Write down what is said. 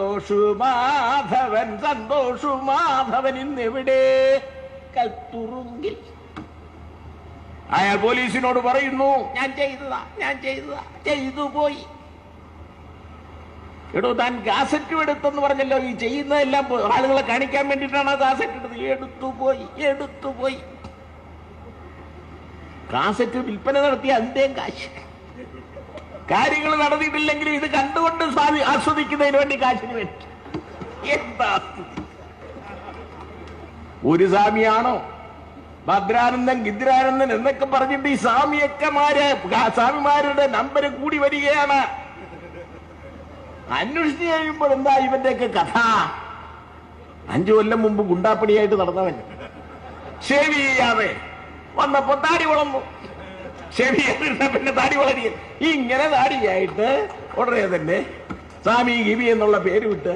സന്തോഷു മാധവൻ സന്തോഷു മാധവൻ ഇന്നെവിടെ കൽത്തുറുങ്കിൽ. അയാൾ പോലീസിനോട് പറയുന്നു ഞാൻ ചെയ്തതാ ഞാൻ ചെയ്തതാ ചെയ്തു പോയി. എടോ താൻ കാസറ്റ് എടുത്തെന്ന് പറഞ്ഞല്ലോ ഈ ചെയ്യുന്നതെല്ലാം ആളുകളെ കാണിക്കാൻ വേണ്ടിയിട്ടാണ് ആ കാസറ്റ് എടുത്തത്. എടുത്തു പോയി എടുത്തു പോയി. കാസറ്റ് വിൽപ്പന നടത്തിയ അന്തേം കാശ്. കാര്യങ്ങൾ നടന്നിട്ടില്ലെങ്കിലും ഇത് കണ്ടുകൊണ്ട് സ്വാമി ആസ്വദിക്കുന്നതിന് വേണ്ടി കാശിന് വേണ്ടി. എന്താ? ഒരു സ്വാമിയാണോ? ഭദ്രാനന്ദൻ ഗിദ്രാനന്ദൻ എന്നൊക്കെ പറഞ്ഞിട്ട് ഈ സ്വാമിയൊക്കെമാര് സ്വാമിമാരുടെ നമ്പർ കൂടി വരികയാണ്. അന്വേഷിച്ച് കഴിയുമ്പോൾ എന്താ ഇവന്റെയൊക്കെ കഥ? അഞ്ചു കൊല്ലം മുമ്പ് ഗുണ്ടാപ്പണിയായിട്ട് നടന്നവൻ. ഷേവ് ചെയ്യാതെ വന്നപ്പോ താടി വളർന്നു. ഷേവ് പിന്നെ താടി വളരി ഇങ്ങനെ താടിയായിട്ട് ഉടനെ തന്നെ സ്വാമി ഗിവി എന്നുള്ള പേര് വിട്ട്